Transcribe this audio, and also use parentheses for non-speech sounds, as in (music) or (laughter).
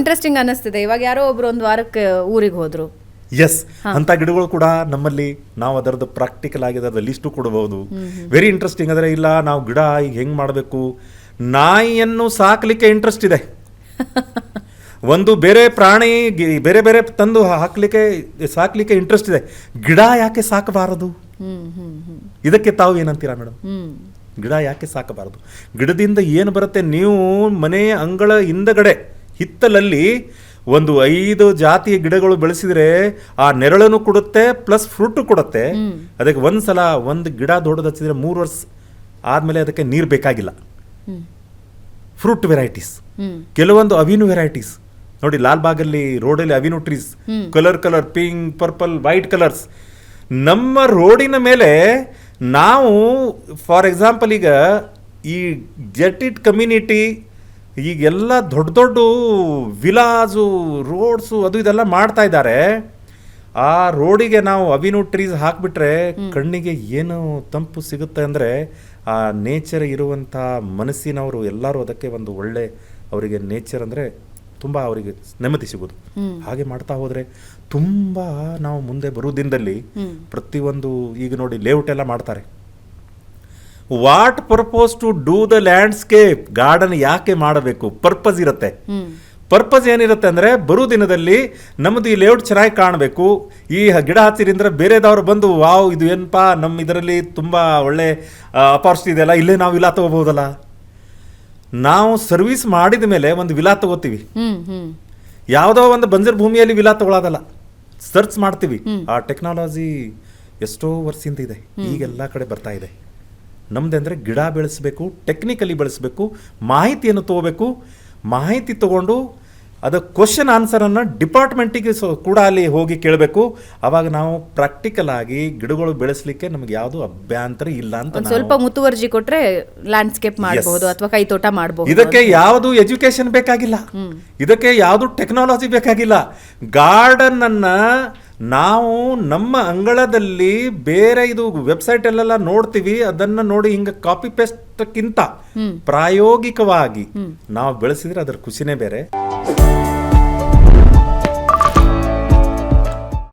Interesting ಅನಿಸ್ತಿದೆ ಇವಾಗ ಯಾರೋ ಒಬ್ರು ಒಂದು ವಾರಕ್ಕೆ ಊರಿಗೆ ಹೋದ್ರು. ಎಸ್ ಅಂತ ಗಿಡಗಳು ಕೂಡ ನಮ್ಮಲ್ಲಿ ನಾವು ಅದರದ್ದು ಪ್ರಾಕ್ಟಿಕಲ್ ಆಗಿ ಅದರ ಲಿಸ್ಟು ಕೊಡಬಹುದು ವೆರಿ ಇಂಟ್ರೆಸ್ಟಿಂಗ್ ಆದರೆ ಇಲ್ಲ ನಾವು ಗಿಡ ಈಗ ಹೆಂಗ್ ಮಾಡಬೇಕು? ನಾಯಿಯನ್ನು ಸಾಕಲಿಕ್ಕೆ ಇಂಟ್ರೆಸ್ಟ್ ಇದೆ. (laughs) ಒಂದು ಬೇರೆ ಪ್ರಾಣಿ ಬೇರೆ ಬೇರೆ ತಂದು ಹಾಕ್ಲಿಕ್ಕೆ ಸಾಕ್ಲಿಕ್ಕೆ ಇಂಟ್ರೆಸ್ಟ್ ಇದೆ. ಗಿಡ ಯಾಕೆ ಸಾಕಬಾರದು? ಇದಕ್ಕೆ ತಾವು ಏನಂತೀರಾ ಮೇಡಮ್ ಗಿಡ ಯಾಕೆ ಸಾಕಬಾರದು? ಗಿಡದಿಂದ ಏನು ಬರುತ್ತೆ? ನೀವು ಮನೆಯ ಅಂಗಳ ಹಿಂದಗಡೆ ಹಿತ್ತಲಲ್ಲಿ ಒಂದು ಐದು ಜಾತಿಯ ಗಿಡಗಳು ಬೆಳೆಸಿದ್ರೆ ಆ ನೆರಳನ್ನು ಕೊಡುತ್ತೆ ಪ್ಲಸ್ ಫ್ರೂಟ್ ಕೊಡುತ್ತೆ. ಅದಕ್ಕೆ ಒಂದ್ಸಲ ಒಂದು ಗಿಡ ದೊಡ್ಡದು ಹಚ್ಚಿದ್ರೆ ಮೂರು ವರ್ಷ ಆದಮೇಲೆ ಅದಕ್ಕೆ ನೀರು ಬೇಕಾಗಿಲ್ಲ. ಫ್ರೂಟ್ ವೆರೈಟೀಸ್ ಕೆಲವೊಂದು ಅವಿನು ವೆರೈಟೀಸ್ ನೋಡಿ ಲಾಲ್ಬಾಗಲ್ಲಿ ರೋಡಲ್ಲಿ ಅವಿನು trees colour colour pink purple white colours ನಮ್ಮ ರೋಡಿನ ಮೇಲೆ ನಾವು ಫಾರ್ ಎಕ್ಸಾಂಪಲ್ ಈಗ ಈ ಜೆಟಿಡ್ ಕಮ್ಯುನಿಟಿ ಈಗೆಲ್ಲ ದೊಡ್ಡ ದೊಡ್ಡ ವಿಲಾಸು ರೋಡ್ಸು ಅದು ಇದೆಲ್ಲ ಮಾಡ್ತಾ ಇದ್ದಾರೆ. ಆ ರೋಡಿಗೆ ನಾವು ಅವಿನು ಟ್ರೀಸ್ ಹಾಕ್ಬಿಟ್ರೆ ಕಣ್ಣಿಗೆ ಏನು ತಂಪು ಸಿಗುತ್ತೆ ಅಂದರೆ ಆ ನೇಚರ್ ಇರುವಂಥ ಮನಸ್ಸಿನವರು ಎಲ್ಲರೂ ಅದಕ್ಕೆ ಒಂದು ಒಳ್ಳೆ ಅವರಿಗೆ ನೇಚರ್ ಅಂದರೆ ತುಂಬ ಅವರಿಗೆ ನೆಮ್ಮದಿ ಸಿಗೋದು ಹಾಗೆ ಮಾಡ್ತಾ ಹೋದರೆ ತುಂಬ ನಾವು ಮುಂದೆ ಬರೋ ದಿನದಲ್ಲಿ ಪ್ರತಿಯೊಂದು ಈಗ ನೋಡಿ ಲೇಔಟ್ ಎಲ್ಲ ಮಾಡ್ತಾರೆ. What purpose to do the landscape garden ಯಾಕೆ ಮಾಡಬೇಕು? ಪರ್ಪಸ್ ಇರುತ್ತೆ. ಪರ್ಪಸ್ ಏನಿರುತ್ತೆ ಅಂದ್ರೆ ಬರೋ ದಿನದಲ್ಲಿ ನಮ್ಮದು ಈ ಲೇಔಟ್ ಚೆನ್ನಾಗಿ ಕಾಣಬೇಕು. ಈ ಗಿಡ ಹಚ್ಚಿರಿಂದ ಬೇರೆದವ್ರು ಬಂದು ವಾವ್ ಇದು ಏನಪ್ಪಾ ನಮ್ಮ ಇದರಲ್ಲಿ ತುಂಬಾ ಒಳ್ಳೆ ಅಪಾರ್ಚುನಿಟಿ ಇದೆಯಲ್ಲ ಇಲ್ಲೇ ನಾವು ವಿಲಾ ತಗೋಬಹುದಲ್ಲ? ನಾವು ಸರ್ವಿಸ್ ಮಾಡಿದ ಮೇಲೆ ಒಂದು ವಿಲಾ ತಗೋತೀವಿ. ಯಾವುದೋ ಒಂದು ಬಂಜರ್ ಭೂಮಿಯಲ್ಲಿ ವಿಲಾ ತಗೊಳ್ಳೋದಲ್ಲ ಸರ್ಚ್ ಮಾಡ್ತೀವಿ. ಆ ಟೆಕ್ನಾಲಜಿ ಎಷ್ಟೋ ವರ್ಷದಿಂದ ಇದೆ. ಈಗೆಲ್ಲ ಕಡೆ ಬರ್ತಾ ಇದೆ. ನಮ್ದಂದ್ರೆ ಗಿಡ ಬೆಳೆಸಬೇಕು ಟೆಕ್ನಿಕಲಿ ಬೆಳೆಸಬೇಕು ಮಾಹಿತಿಯನ್ನು ತಗೋಬೇಕು. ಮಾಹಿತಿ ತಗೊಂಡು ಅದು ಕ್ವಶನ್ ಆನ್ಸರನ್ನು ಡಿಪಾರ್ಟ್ಮೆಂಟಿಗೆ ಸೊ ಕೂಡ ಅಲ್ಲಿ ಹೋಗಿ ಕೇಳಬೇಕು. ಅವಾಗ ನಾವು ಪ್ರಾಕ್ಟಿಕಲ್ ಆಗಿ ಗಿಡಗಳು ಬೆಳೆಸಲಿಕ್ಕೆ ನಮ್ಗೆ ಯಾವುದು ಅಭ್ಯಂತರ ಇಲ್ಲ ಅಂತ ಸ್ವಲ್ಪ ಮುತುವರ್ಜಿ ಕೊಟ್ಟರೆ ಲ್ಯಾಂಡ್ಸ್ಕೇಪ್ ಮಾಡಬಹುದು ಅಥವಾ ಕೈತೋಟ ಮಾಡಬಹುದು ಇದಕ್ಕೆ ಯಾವುದು ಎಜುಕೇಶನ್ ಬೇಕಾಗಿಲ್ಲ. ಇದಕ್ಕೆ ಯಾವುದು ಟೆಕ್ನಾಲಜಿ ಬೇಕಾಗಿಲ್ಲ. ಗಾರ್ಡನ್ ಅನ್ನ ನಾವು ನಮ್ಮ ಅಂಗಳದಲ್ಲಿ ಬೇರೆ ಇದು ವೆಬ್ಸೈಟ್ ಅಲ್ಲೆಲ್ಲ ನೋಡ್ತೀವಿ ಅದನ್ನ ನೋಡಿ ಹಿಂಗ ಕಾಪಿ ಪೇಸ್ಟ್ ಕ್ಕಿಂತ ಪ್ರಾಯೋಗಿಕವಾಗಿ ನಾವು ಬೆಳೆಸಿದ್ರೆ ಅದರ ಖುಷಿನೇ ಬೇರೆ.